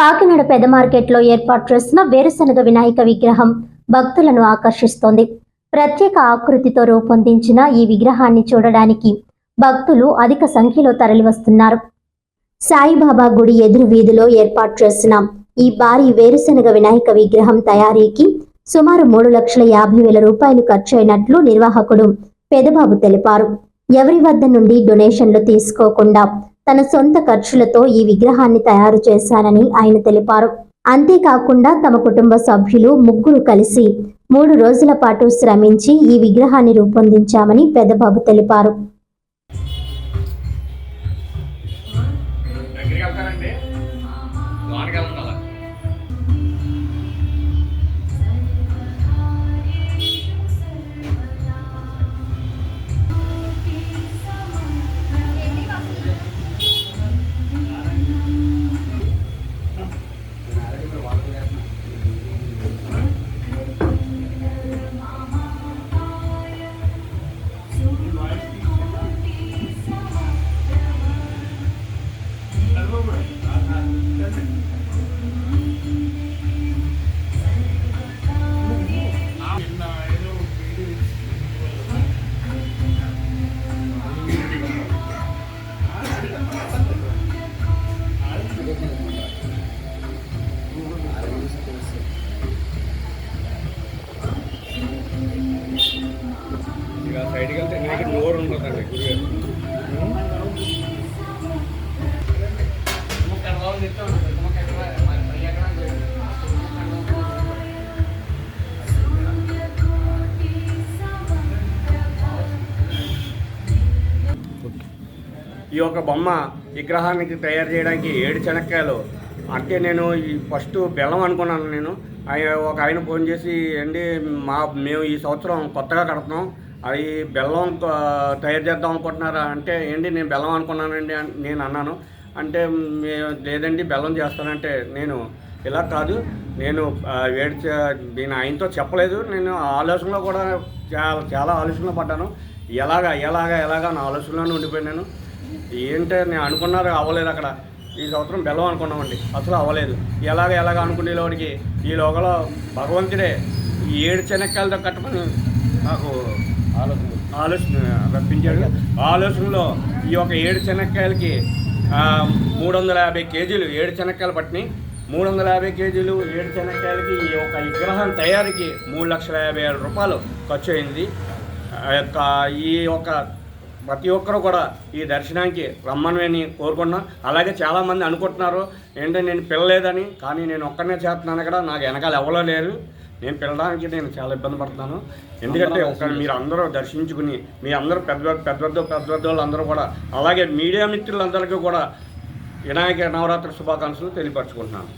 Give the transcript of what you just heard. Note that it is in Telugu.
కాకినాడ పెద్ద మార్కెట్లో ఏర్పాటు చేసిన వేరుశనగ వినాయక విగ్రహం భక్తులను ఆకర్షిస్తోంది. ప్రత్యేక ఆకృతితో రూపొందించిన ఈ విగ్రహాన్ని చూడడానికి భక్తులు అధిక సంఖ్యలో తరలివస్తున్నారు. సాయిబాబా గుడి ఎదురు వీధిలో ఏర్పాటు చేసిన ఈ భారీ వేరుశనగ వినాయక విగ్రహం తయారీకి సుమారు మూడు లక్షల యాభై వేల రూపాయలు ఖర్చయినట్లు నిర్వాహకుడు పెదబాబు తెలిపారు. ఎవరి వద్ద నుండి డొనేషన్లు తీసుకోకుండా తన సొంత ఖర్చులతో ఈ విగ్రహాన్ని తయారు చేశానని ఆయన తెలిపారు. అంతేకాకుండా తమ కుటుంబ సభ్యులు ముగ్గురు కలిసి మూడు రోజుల పాటు శ్రమించి ఈ విగ్రహాన్ని రూపొందించామని పెద్దబాబు తెలిపారు. దగ్గరికి వెళ్తారండి? లోనికి వెళ్తారా ఇక సైడ్కి వెళ్తే నాకు నోరు ఉంటుందండి గురుగారు ఈ యొక్క బొమ్మ విగ్రహానికి తయారు చేయడానికి ఏడు చెనక్కాయలు. అంటే నేను ఈ ఫస్ట్ బెల్లం అనుకున్నాను నేను. ఆయన ఒక ఆయన ఫోన్ చేసి అండి మా మేము ఈ సంవత్సరం కొత్తగా కడుతున్నాం. అవి బెల్లం తయారు చేద్దాం అనుకుంటున్నారా? అంటే ఏంటి నేను బెల్లం అనుకున్నానండి నేను అన్నాను. అంటే లేదండి బెల్లం చేస్తానంటే నేను ఇలా కాదు. నేను వేడి నేను ఆయనతో చెప్పలేదు. నేను ఆలోచనలో కూడా చాలా చాలా ఆలోచనలో పడ్డాను. ఎలాగా ఎలాగా ఎలాగా నా ఆలోచనలోనే ఉండిపోయినాను ఏంటంటే నేను అనుకున్నారు అవ్వలేదు అక్కడ. ఈ సంవత్సరం బెల్లం అనుకున్నామండి. అసలు అవ్వలేదు. ఎలాగ ఎలాగ అనుకునే లోడికి ఈ లోకలో భగవంతుడే ఈ ఏడు చెనక్కాయలతో కట్టమని నాకు ఆలోచన ఆలోచన రప్పించాడు. ఆలోచనలో ఈ యొక్క ఏడు చెనక్కాయలకి మూడు వందల యాభై కేజీలు ఏడు చెనక్కాయలు పట్టినాయి. మూడు వందల యాభై కేజీలు ఏడు చెనక్కాయలకి ఈ యొక్క విగ్రహం తయారీకి మూడు లక్షల యాభై ఏడు రూపాయలు ఖర్చు అయింది. ఆ యొక్క ఈ యొక్క ప్రతి ఒక్కరు కూడా ఈ దర్శనానికి రమ్మని కోరుకుంటున్నాం. అలాగే చాలామంది అనుకుంటున్నారు ఏంటంటే నేను పిల్లలేదని? కానీ నేను ఒక్కనే చేస్తున్నాను కూడా నాకు వెనకాల ఎవరో లేరు. నేను పిల్లడానికి నేను చాలా ఇబ్బంది పడుతున్నాను ఎందుకంటే ఒక మీరు అందరూ దర్శించుకుని మీ అందరూ పెద్ద పెద్ద పెద్ద పెద్ద పెద్ద వాళ్ళు అందరూ కూడా అలాగే మీడియా మిత్రులందరికీ కూడా వినాయక నవరాత్రి శుభాకాంక్షలు తెలియపరచుకుంటున్నాను.